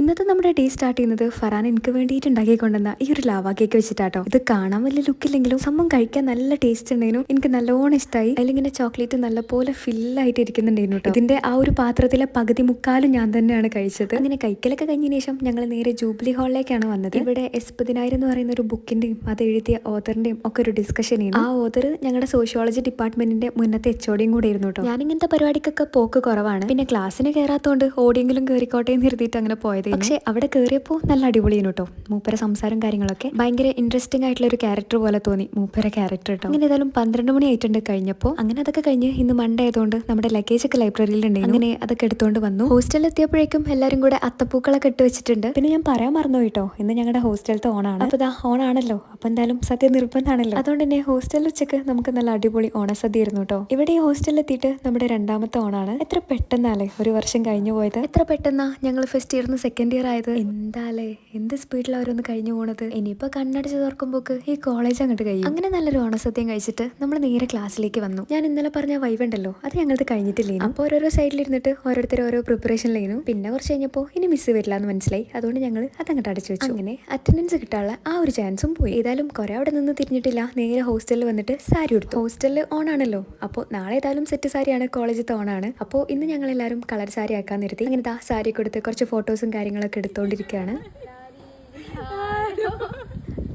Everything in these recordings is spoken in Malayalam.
ഇന്നത്തെ നമ്മുടെ ഡേ സ്റ്റാർട്ട് ചെയ്യുന്നത് ഫറാൻ എനിക്ക് വേണ്ടിയിട്ട് ഉണ്ടാക്കി കൊണ്ടുവന്ന ഈ ഒരു ലാവ കേക്ക് വെച്ചിട്ടാട്ടോ. ഇത് കാണാൻ വലിയ ലുക്കില്ലെങ്കിലും സംഭവം കഴിക്കാൻ നല്ല ടേസ്റ്റ് ഉണ്ടായിരുന്നു എനിക്ക് നല്ലോണം ഇഷ്ടമായി അതിലിങ്ങനെ ചോക്ലേറ്റ് നല്ലപോലെ ഫില്ലായിട്ട് ഇരിക്കുന്നുണ്ടായിരുന്നു കേട്ടോ ഇതിന്റെ ആ ഒരു പാത്രത്തിലെ പകുതി മുക്കാലും ഞാൻ തന്നെയാണ് കഴിച്ചത്. അങ്ങനെ കഴിക്കലൊക്കെ കഴിഞ്ഞതിന് ശേഷം ഞങ്ങൾ നേരെ ജൂബിലി ഹാളിലേക്കാണ് വന്നത്. ഇവിടെ എസ് പതിനായിരം എന്ന് പറയുന്ന ഒരു ബുക്കിന്റെയും അത് എഴുതിയ ഓതറിന്റെയും ഒക്കെ ഒരു ഡിസ്കഷൻ ചെയ്യുന്നു ആ ഓതർ ഞങ്ങളുടെ സോഷ്യോളജി ഡിപ്പാർട്ട്മെന്റിന്റെ മുന്നത്തെ എച്ചോടിയും കൂടെ ആയിരുന്നു കേട്ടോ ഞാൻ ഇങ്ങനത്തെ പരിപാടിക്കൊക്കെ പോക്ക് കുറവാണ്. പിന്നെ ക്ലാസ്സിന് കയറാത്തോണ്ട് ഓടിയെങ്കിലും കയറിക്കോട്ടെ എന്ന് കരുതിയിട്ട് അങ്ങനെ പോയത്. പക്ഷെ അവിടെ കയറിയപ്പോൾ നല്ല അടിപൊളിയാണ് കേട്ടോ മൂപ്പര സംസാരം കാര്യങ്ങളൊക്കെ. ഭയങ്കര ഇൻട്രസ്റ്റിംഗ് ആയിട്ടുള്ള ഒരു ക്യാരക്ടർ പോലെ തോന്നി മൂപ്പര ക്യാരക്ടർ കേട്ടോ അങ്ങനെ ഏതായാലും പന്ത്രണ്ട് മണി ആയിട്ടുണ്ട് കഴിഞ്ഞപ്പോൾ അങ്ങനെ അതൊക്കെ കഴിഞ്ഞ് ഇന്ന് മൺഡേ ആയതുകൊണ്ട് നമ്മുടെ ലഗേജ് ഒക്കെ ലൈബ്രറിയിൽ ഉണ്ട് അങ്ങനെ അതൊക്കെ എടുത്തുകൊണ്ട് വന്നു. ഹോസ്റ്റലിൽ എത്തിയപ്പോഴേക്കും എല്ലാവരും കൂടെ അത്തപ്പൂക്കളൊക്കെ ഇട്ട് വെച്ചിട്ടുണ്ട്. പിന്നെ ഞാൻ പറയാൻ മറന്നു കേട്ടോ ഇന്ന് ഞങ്ങളുടെ ഹോസ്റ്റലത്തെ ഓണാണ്. അപ്പൊ ഇതാ ഓണാണല്ലോ. അപ്പൊ എന്തായാലും സദ്യ നിർബന്ധമാണല്ലോ അതുകൊണ്ട് തന്നെ ഹോസ്റ്റലിൽ ഉച്ചയ്ക്ക് നമുക്ക് നല്ല അടിപൊളി ഓണസദ്യ ആയിരുന്നു കേട്ടോ ഇവിടെ ഈ ഹോസ്റ്റലിൽ എത്തിയിട്ട് നമ്മുടെ രണ്ടാമത്തെ ഓണാണ്. എത്ര പെട്ടെന്നല്ലേ ഒരു വർഷം കഴിഞ്ഞു പോയത്? എത്ര പെട്ടെന്നാ ഞങ്ങൾ ഫസ്റ്റ് ഇയറിന് സെക്കൻഡ് ഇയർ ആയത്. എന്താലേ എന്ത് സ്പീഡിൽ അവരൊന്ന് കഴിഞ്ഞു പോണത്? ഇനിയിപ്പോ കണ്ണടച്ച് തുറക്കുമ്പോക്ക് ഈ കോളേജ് അങ്ങോട്ട് കഴിയും. അങ്ങനെ നല്ലൊരു ഓണസദ്യം കഴിച്ചിട്ട് നമ്മൾ നേരെ ക്ലാസ്സിലേക്ക് വന്നു. ഞാൻ ഇന്നലെ പറഞ്ഞ വൈവ് ഉണ്ടല്ലോ അത് ഞങ്ങൾക്ക് കഴിഞ്ഞിട്ടില്ലേ അപ്പോൾ ഓരോരോ സൈഡിലിരുന്നിട്ട് ഓരോരുത്തർ ഓരോ പ്രിപ്പറേഷനിലായിരുന്നു പിന്നെ കുറച്ച് കഴിഞ്ഞപ്പോൾ ഇനി മിസ് വരില്ല എന്ന് മനസ്സിലായി. അതുകൊണ്ട് ഞങ്ങൾ അതങ്ങോട്ട് അടച്ചു വെച്ചു. അങ്ങനെ അറ്റൻഡൻസ് കിട്ടാനുള്ള ആ ഒരു ചാൻസും പോയി. ഏതായാലും കുറെ അവിടെ നിന്ന് തിരിഞ്ഞിട്ടില്ല. നേരെ ഹോസ്റ്റലിൽ വന്നിട്ട് സാരി എടുത്തു ഹോസ്റ്റലിൽ ഓണാണല്ലോ അപ്പോൾ നാളെ ഏതായാലും സെറ്റ് സാരിയാണ് കോളേജിൽ ഓണാണ് അപ്പോൾ ഇന്ന് ഞങ്ങൾ എല്ലാവരും കളർ സാരി ആക്കാൻ നിർത്തി. അങ്ങനെ ആ സാരി കൊടുത്ത് കുറച്ച് ഫോട്ടോസും കാര്യങ്ങളൊക്കെ എടുത്തുകൊണ്ടിരിക്കുകയാണ്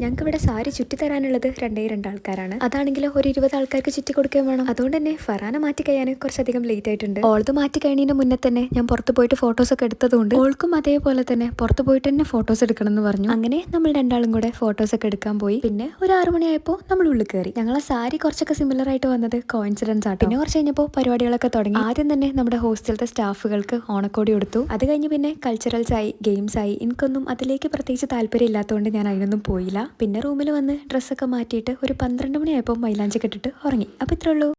ഞങ്ങൾക്ക് ഇവിടെ സാരി ചുറ്റിത്തരാനുള്ളത് രണ്ടേ രണ്ട് അതാണെങ്കിൽ ഒരു ഇരുപത് ആൾക്കാർക്ക് ചുറ്റി കൊടുക്കുകയും വേണം. അതുകൊണ്ട് തന്നെ ഫറാന മാറ്റി കഴിയാൻ കുറച്ചധികം ലേറ്റ് ആയിട്ടുണ്ട്. ഓൾത് മാറ്റി കഴിഞ്ഞതിന് മുന്നേ തന്നെ ഞാൻ പുറത്ത് പോയിട്ട് ഫോട്ടോസ് ഒക്കെ എടുത്തതുകൊണ്ട് ഓൾക്കും അതേപോലെ തന്നെ പുറത്ത് പോയിട്ട് തന്നെ ഫോട്ടോസ് എടുക്കണം എന്ന് പറഞ്ഞു. അങ്ങനെ നമ്മൾ രണ്ടാളും കൂടെ ഫോട്ടോസ് ഒക്കെ എടുക്കാൻ പോയി. പിന്നെ ഒരു ആറു മണിയായപ്പോൾ നമ്മൾ ഉള്ളിൽ കയറി. ഞങ്ങളെ സാരി കുറച്ചൊക്കെ സിമിലർ ആയിട്ട് വന്നത് കോയിൻസിഡൻസ് ആണ് പിന്നെ കുറച്ച് കഴിഞ്ഞപ്പോൾ പരിപാടികളൊക്കെ തുടങ്ങി. ആദ്യം തന്നെ നമ്മുടെ ഹോസ്റ്റലിലത്തെ സ്റ്റാഫുകൾക്ക് ഓണക്കോടി കൊടുത്തു. അത് കഴിഞ്ഞ് പിന്നെ കൾച്ചറൽസ് ആയി ഗെയിംസ് ആയി. എനിക്കൊന്നും അതിലേക്ക് പ്രത്യേകിച്ച് താല്പര്യം ഇല്ലാത്തതുകൊണ്ട് ഞാൻ അതിനൊന്നും പോയില്ല. പിന്നെ റൂമിൽ വന്ന് ഡ്രസ്സൊക്കെ മാറ്റിയിട്ട് ഒരു പന്ത്രണ്ട് മണിയായപ്പോൾ മൈലാഞ്ചി കെട്ടിട്ട് ഉറങ്ങി. അപ്പോൾ ഇത്രേ ഉള്ളൂ.